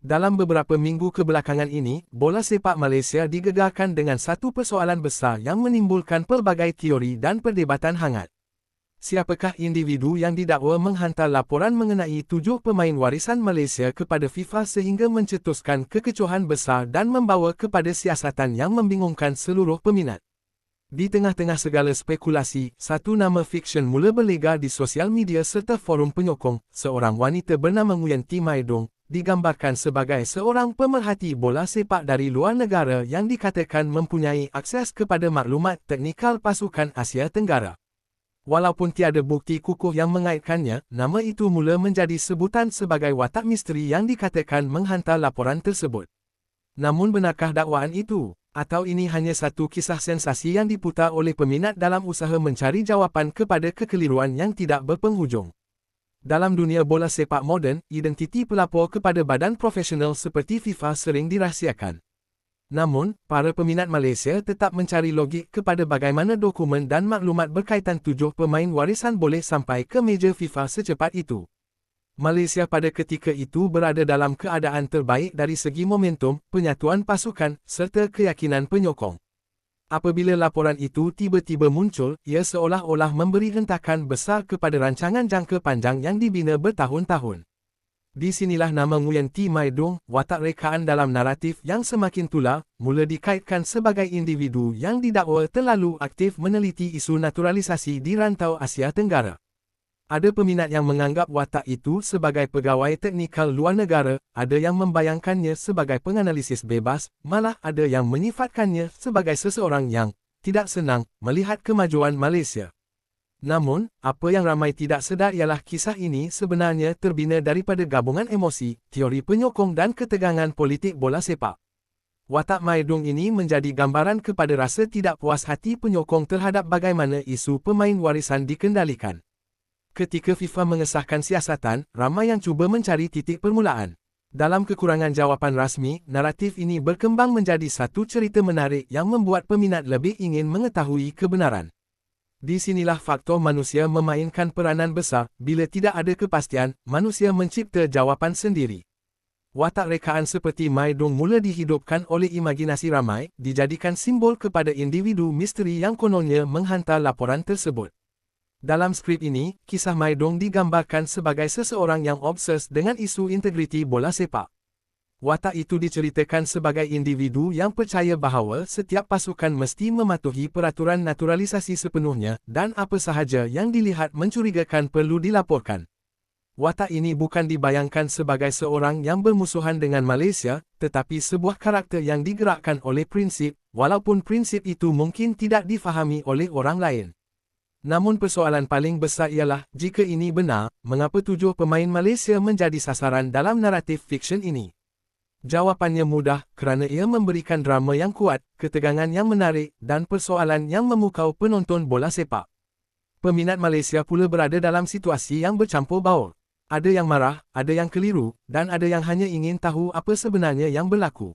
Dalam beberapa minggu kebelakangan ini, bola sepak Malaysia digegarkan dengan satu persoalan besar yang menimbulkan pelbagai teori dan perdebatan hangat. Siapakah individu yang didakwa menghantar laporan mengenai tujuh pemain warisan Malaysia kepada FIFA sehingga mencetuskan kekecohan besar dan membawa kepada siasatan yang membingungkan seluruh peminat? Di tengah-tengah segala spekulasi, satu nama fiksyen mula berlega di sosial media serta forum penyokong, seorang wanita bernama Nguyen T. Maidong, digambarkan sebagai seorang pemerhati bola sepak dari luar negara yang dikatakan mempunyai akses kepada maklumat teknikal pasukan Asia Tenggara. Walaupun tiada bukti kukuh yang mengaitkannya, nama itu mula menjadi sebutan sebagai watak misteri yang dikatakan menghantar laporan tersebut. Namun benarkah dakwaan itu? Atau ini hanya satu kisah sensasi yang diputar oleh peminat dalam usaha mencari jawapan kepada kekeliruan yang tidak berpenghujung? Dalam dunia bola sepak moden, identiti pelapor kepada badan profesional seperti FIFA sering dirahsiakan. Namun, para peminat Malaysia tetap mencari logik kepada bagaimana dokumen dan maklumat berkaitan tujuh pemain warisan boleh sampai ke meja FIFA secepat itu. Malaysia pada ketika itu berada dalam keadaan terbaik dari segi momentum, penyatuan pasukan, serta keyakinan penyokong. Apabila laporan itu tiba-tiba muncul, ia seolah-olah memberi hentakan besar kepada rancangan jangka panjang yang dibina bertahun-tahun. Di sinilah nama Nguyen T. Maidong, watak rekaan dalam naratif yang semakin tular, mula dikaitkan sebagai individu yang didakwa terlalu aktif meneliti isu naturalisasi di rantau Asia Tenggara. Ada peminat yang menganggap watak itu sebagai pegawai teknikal luar negara, ada yang membayangkannya sebagai penganalisis bebas, malah ada yang menyifatkannya sebagai seseorang yang tidak senang melihat kemajuan Malaysia. Namun, apa yang ramai tidak sedar ialah kisah ini sebenarnya terbina daripada gabungan emosi, teori penyokong dan ketegangan politik bola sepak. Watak Maidung ini menjadi gambaran kepada rasa tidak puas hati penyokong terhadap bagaimana isu pemain warisan dikendalikan. Ketika FIFA mengesahkan siasatan, ramai yang cuba mencari titik permulaan. Dalam kekurangan jawapan rasmi, naratif ini berkembang menjadi satu cerita menarik yang membuat peminat lebih ingin mengetahui kebenaran. Di sinilah faktor manusia memainkan peranan besar, bila tidak ada kepastian, manusia mencipta jawapan sendiri. Watak rekaan seperti Maidong mula dihidupkan oleh imajinasi ramai, dijadikan simbol kepada individu misteri yang kononnya menghantar laporan tersebut. Dalam skrip ini, kisah Maidong digambarkan sebagai seseorang yang obses dengan isu integriti bola sepak. Watak itu diceritakan sebagai individu yang percaya bahawa setiap pasukan mesti mematuhi peraturan naturalisasi sepenuhnya dan apa sahaja yang dilihat mencurigakan perlu dilaporkan. Watak ini bukan dibayangkan sebagai seorang yang bermusuhan dengan Malaysia, tetapi sebuah karakter yang digerakkan oleh prinsip, walaupun prinsip itu mungkin tidak difahami oleh orang lain. Namun persoalan paling besar ialah, jika ini benar, mengapa tujuh pemain Malaysia menjadi sasaran dalam naratif fiksyen ini? Jawapannya mudah, kerana ia memberikan drama yang kuat, ketegangan yang menarik, dan persoalan yang memukau penonton bola sepak. Peminat Malaysia pula berada dalam situasi yang bercampur baur. Ada yang marah, ada yang keliru, dan ada yang hanya ingin tahu apa sebenarnya yang berlaku.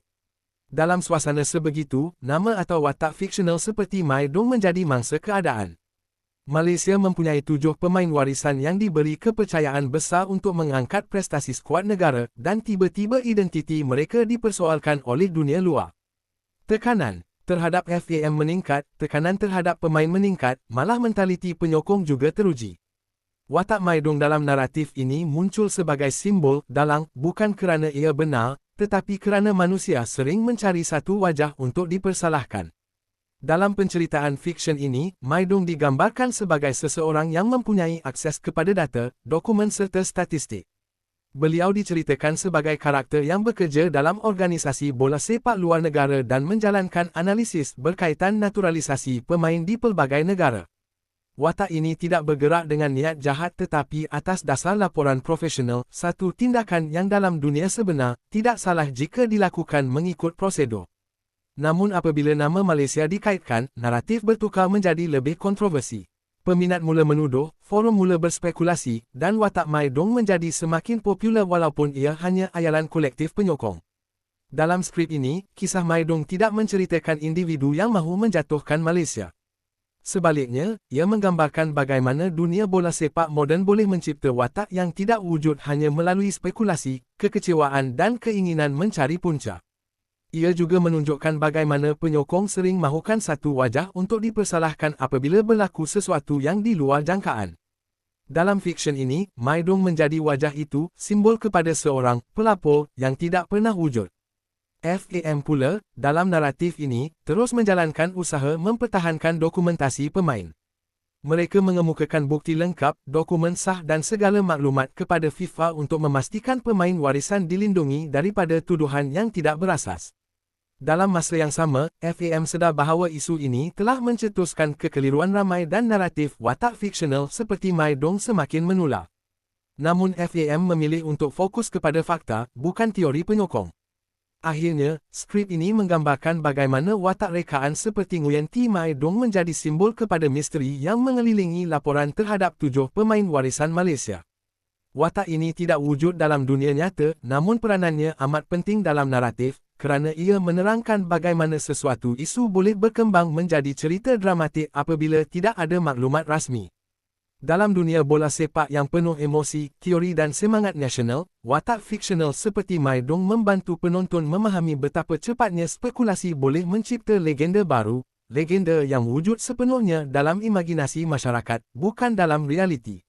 Dalam suasana sebegitu, nama atau watak fiksional seperti Mai Dong menjadi mangsa keadaan. Malaysia mempunyai tujuh pemain warisan yang diberi kepercayaan besar untuk mengangkat prestasi skuad negara dan tiba-tiba identiti mereka dipersoalkan oleh dunia luar. Tekanan terhadap FAM meningkat, tekanan terhadap pemain meningkat, malah mentaliti penyokong juga teruji. Watak Maidong dalam naratif ini muncul sebagai simbol dalang bukan kerana ia benar, tetapi kerana manusia sering mencari satu wajah untuk dipersalahkan. Dalam penceritaan fiksyen ini, Maidong digambarkan sebagai seseorang yang mempunyai akses kepada data, dokumen serta statistik. Beliau diceritakan sebagai karakter yang bekerja dalam organisasi bola sepak luar negara dan menjalankan analisis berkaitan naturalisasi pemain di pelbagai negara. Watak ini tidak bergerak dengan niat jahat tetapi atas dasar laporan profesional, satu tindakan yang dalam dunia sebenar, tidak salah jika dilakukan mengikut prosedur. Namun apabila nama Malaysia dikaitkan, naratif bertukar menjadi lebih kontroversi. Peminat mula menuduh, forum mula berspekulasi, dan watak Mai Dong menjadi semakin popular walaupun ia hanya ayalan kolektif penyokong. Dalam skrip ini, kisah Mai Dong tidak menceritakan individu yang mahu menjatuhkan Malaysia. Sebaliknya, ia menggambarkan bagaimana dunia bola sepak moden boleh mencipta watak yang tidak wujud hanya melalui spekulasi, kekecewaan dan keinginan mencari punca. Ia juga menunjukkan bagaimana penyokong sering mahukan satu wajah untuk dipersalahkan apabila berlaku sesuatu yang di luar jangkaan. Dalam fiksyen ini, Maidong menjadi wajah itu, simbol kepada seorang pelapor yang tidak pernah wujud. FAM pula, dalam naratif ini, terus menjalankan usaha mempertahankan dokumentasi pemain. Mereka mengemukakan bukti lengkap, dokumen sah dan segala maklumat kepada FIFA untuk memastikan pemain warisan dilindungi daripada tuduhan yang tidak berasas. Dalam masa yang sama, FAM sedar bahawa isu ini telah mencetuskan kekeliruan ramai dan naratif watak fiksional seperti Mai Dong semakin menular. Namun FAM memilih untuk fokus kepada fakta, bukan teori penyokong. Akhirnya, skrip ini menggambarkan bagaimana watak rekaan seperti Nguyen Thi Mai Dong menjadi simbol kepada misteri yang mengelilingi laporan terhadap tujuh pemain warisan Malaysia. Watak ini tidak wujud dalam dunia nyata, namun peranannya amat penting dalam naratif, kerana ia menerangkan bagaimana sesuatu isu boleh berkembang menjadi cerita dramatik apabila tidak ada maklumat rasmi. Dalam dunia bola sepak yang penuh emosi, teori dan semangat nasional, watak fiksional seperti Mai Dong membantu penonton memahami betapa cepatnya spekulasi boleh mencipta legenda baru, legenda yang wujud sepenuhnya dalam imajinasi masyarakat, bukan dalam realiti.